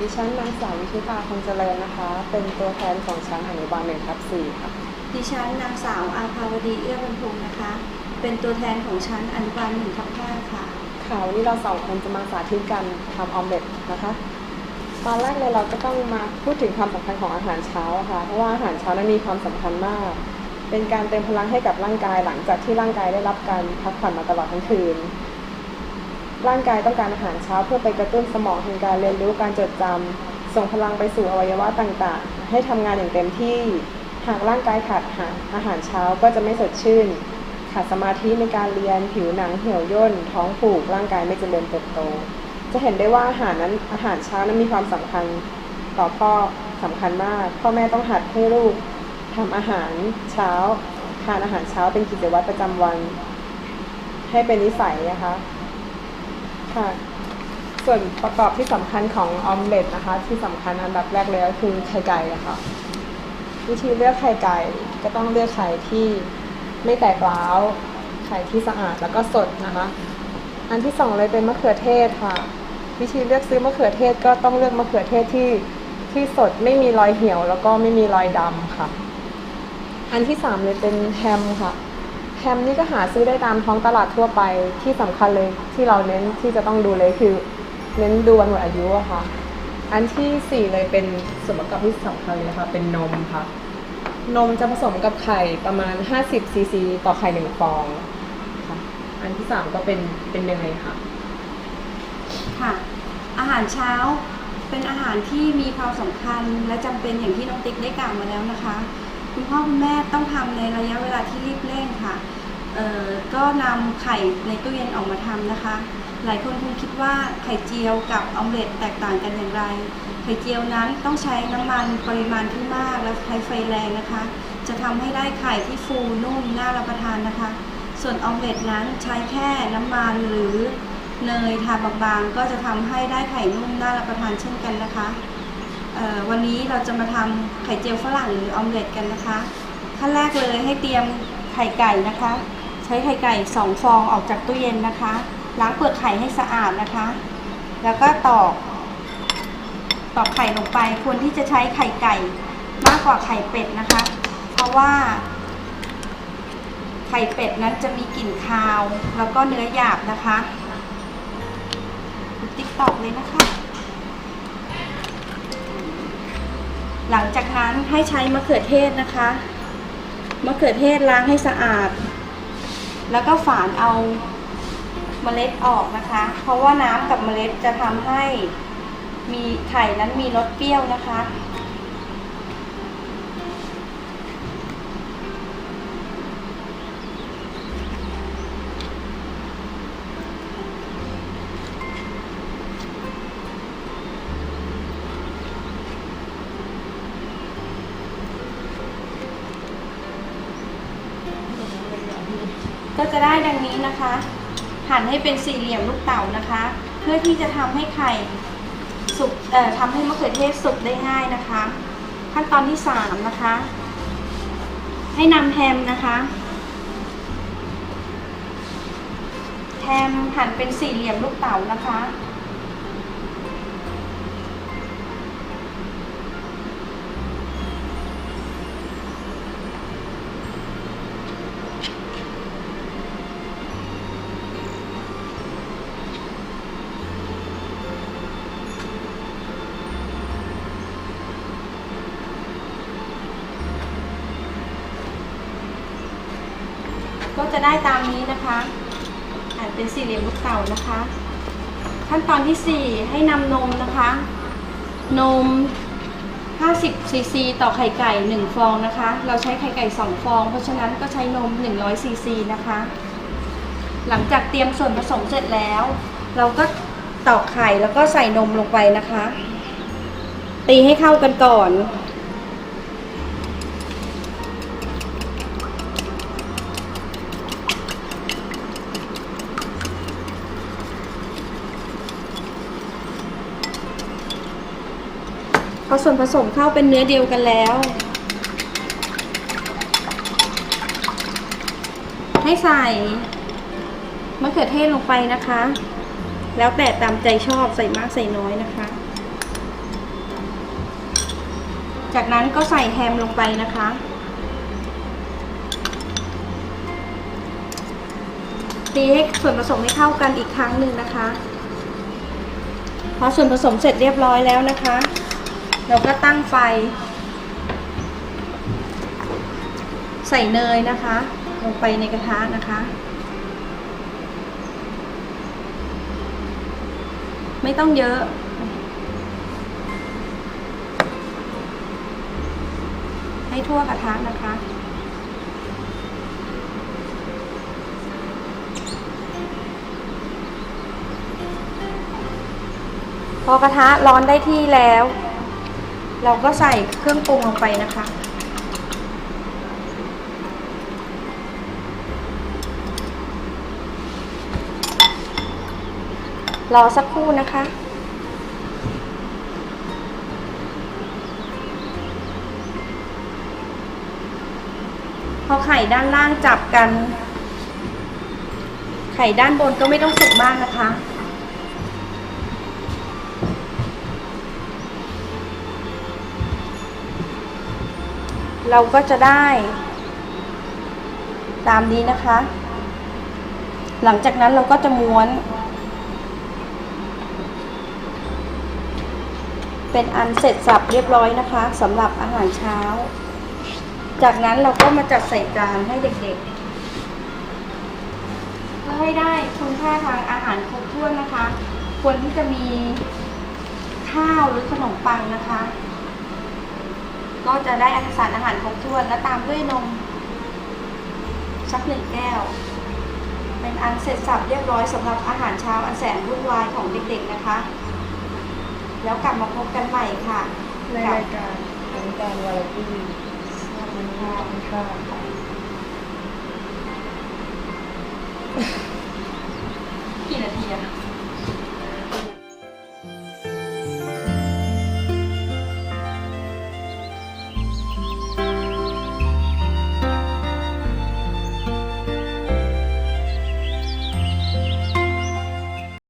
ดิฉันนางสาววิชุตาคงเจริญนะคะ เป็นตัวแทนของชั้นอนุบาลหนึ่งทับสี่ค่ะ ดิฉันนางสาวอาภาวดีเอื้อบรรพงศ์นะคะ เป็นตัวแทนของชั้นอนุบาลหนึ่งทับห้าค่ะ ค่ะวันนี้เราสองคนจะมาสาธิตการทำออมเล็ตนะคะ ตอนแรกเลยเราก็ต้องมาพูดถึงความสำคัญของอาหารเช้าค่ะ เพราะว่าอาหารเช้านั้นมีความสำคัญมาก เป็นการเติมพลังให้กับร่างกายหลังจากที่ร่างกายได้รับการพักผ่อนมาตลอดทั้งคืน ร่างกายต้องการอาหารเช้าเพื่อไปกระตุ้นสมองแห่งการเรียนรู้การจดจำส่งพลังไปสู่อวัยวะต่างๆ ให้ทำงานอย่างเต็มที่ หากร่างกายขาดอาหารอาหารเช้าก็จะไม่สดชื่น ขาดสมาธิในการเรียนผิวหนังเหี่ยวย่น ท้องผูกร่างกายไม่เจริญเติบโต จะเห็นได้ว่าอาหารนั้นอาหารเช้านั้นมีความสำคัญต่อพ่อสำคัญมาก พ่อแม่ต้องหัดให้ลูกทำอาหารเช้าทานอาหารเช้าเป็นกิจวัตรประจำวัน ให้เป็นนิสัยนะคะ ค่ะส่วนประกอบที่สำคัญของออมเล็ตนะคะ ที่สำคัญอันดับแรกเลยก็คือไข่ไก่ะค่ะวิธีเลือกไข่ไก่ก็ต้องเลือกไข่ที่ไม่แตกร้าวไข่ที่สะอาดแล้วก็สดนะคะ อันที่สองเลยเป็นมะเขือเทศค่ะ วิธีเลือกซื้อมะเขือเทศก็ต้องเลือกมะเขือเทศที่ที่สดไม่มีรอยเหี่ยว แล้วก็ไม่มีรอยดำค่ะ อันที่สามเลยเป็นแฮมค่ะ แฮมนี่ก็หาซื้อได้ตามท้องตลาดทั่วไปที่สำคัญเลยที่เราเน้นที่จะต้องดูเลยคือ เน้นดูวันหมดอายุอะค่ะ อันที่สี่เลยเป็นส่วนประกอบที่สำคัญเลยค่ะเป็นนมค่ะ นมจะผสมกับไข่ประมาณ 50ซีซีต่อไข่หนึ่งฟองค่ะอันที่สามก็เป็นเป็นเนยค่ะค่ะ อาหารเช้าเป็นอาหารที่มีความสำคัญและจำเป็นอย่างที่น้องติ๊กได้กล่าวมาแล้วนะคะ คุณพ่อคุณแม่ต้องทำในระยะเวลาที่รีบเร่งค่ะก็นำไข่ในตู้เย็นออกมาทำนะคะ หลายคนคงคิดว่าไข่เจียวกับออมเล็ตแตกต่างกันอย่างไร ไข่เจียวนั้นต้องใช้น้ำมันปริมาณที่มากและใช้ไฟแรงนะคะ จะทำให้ได้ไข่ที่ฟูนุ่มน่ารับประทานนะคะ ส่วนออมเล็ตนั้นใช้แค่น้ำมันหรือเนยทาบางๆ ก็จะทำให้ได้ไข่นุ่มน่ารับประทานเช่นกันนะคะ วันนี้เราจะมาทำไข่เจียวฝรั่งหรือออมเล็ตกันนะคะ ขั้นแรกเลยให้เตรียมไข่ไก่นะคะ ใช้ไข่ไก่สองฟองออกจากตู้เย็นนะคะ ล้างเปลือกไข่ให้สะอาดนะคะ แล้วก็ตอก ตอกไข่ลงไปควรที่จะใช้ไข่ไก่มากกว่าไข่เป็ดนะคะ เพราะว่า ไข่เป็ดนั้นจะมีกลิ่นคาว แล้วก็เนื้อหยาบนะคะติ๊กตอกเลยนะคะ หลังจากนั้นให้ใช้มะเขือเทศนะคะ มะเขือเทศล้างให้สะอาด แล้วก็ฝานเอาเมล็ดออกนะคะ เพราะว่าน้ำกับเมล็ดจะทำให้มีไข่นั้นมีรสเปรี้ยวนะคะ ก็จะได้ดังนี้นะคะ หั่นให้เป็นสี่เหลี่ยมลูกเต๋านะคะ เพื่อที่จะทำให้ไข่สุกเอ่อทำให้มะเขือเทศสุกได้ง่ายนะคะ ขั้นตอนที่สามนะคะ ให้นำแฮมนะคะแฮมหั่นเป็นสี่เหลี่ยมลูกเต๋านะคะ ก็จะได้ตามนี้นะคะหั่นเป็นสี่เหลี่ยมลูกเต๋านะคะ ขั้นตอนที่ 4 ให้นำนมนะคะ นม 50ซีซีต่อไข่ไก่ 1 ฟองนะคะ เราใช้ไข่ไก่ 2 ฟอง เพราะฉะนั้นก็ใช้นม 100ซีซีนะคะ หลังจากเตรียมส่วนผสมเสร็จแล้ว เราก็ตอกไข่แล้วก็ใส่นมลงไปนะคะ ตีให้เข้ากันก่อน พอส่วนผสมเข้าเป็นเนื้อเดียวกันแล้ว ให้ใส่มะเขือเทศลงไปนะคะ แล้วแต่ตามใจชอบใส่มากใส่น้อยนะคะ จากนั้นก็ใส่แฮมลงไปนะคะ ตีให้ส่วนผสมให้เข้ากันอีกครั้งหนึ่งนะคะ พอส่วนผสมเสร็จเรียบร้อยแล้วนะคะ เราก็ตั้งไฟ ใส่เนยนะคะ ลงไปในกระทะนะคะ ไม่ต้องเยอะให้ทั่วกระทะนะคะ พอกระทะร้อนได้ที่แล้ว เราก็ใส่เครื่องปรุงลงไปนะคะ รอสักครู่นะคะ พอไข่ด้านล่างจับกัน ไข่ด้านบนก็ไม่ต้องสุกมากนะคะ เราก็จะได้ ตามนี้นะคะ หลังจากนั้นเราก็จะม้วน เป็นอันเสร็จสับเรียบร้อยนะคะสำหรับอาหารเช้า จากนั้นเราก็มาจัดใส่จานให้เด็กๆ เพื่อให้ได้คุณค่าทางอาหารครบถ้วนนะคะ ควรที่จะมีข้าวหรือขนมปังนะคะ ก็จะได้อาสารอาหารครบถ้วน และตามด้วยนม สักหนึ่งแก้ว เป็นอันเสร็จสับเรียบร้อยสำหรับอาหารเช้าอันแสนวุ่นวายของเด็กๆนะคะ แล้วกลับมาพบกันใหม่ค่ะในรายการรายการวาไรตี้ขอบคุณค่ะ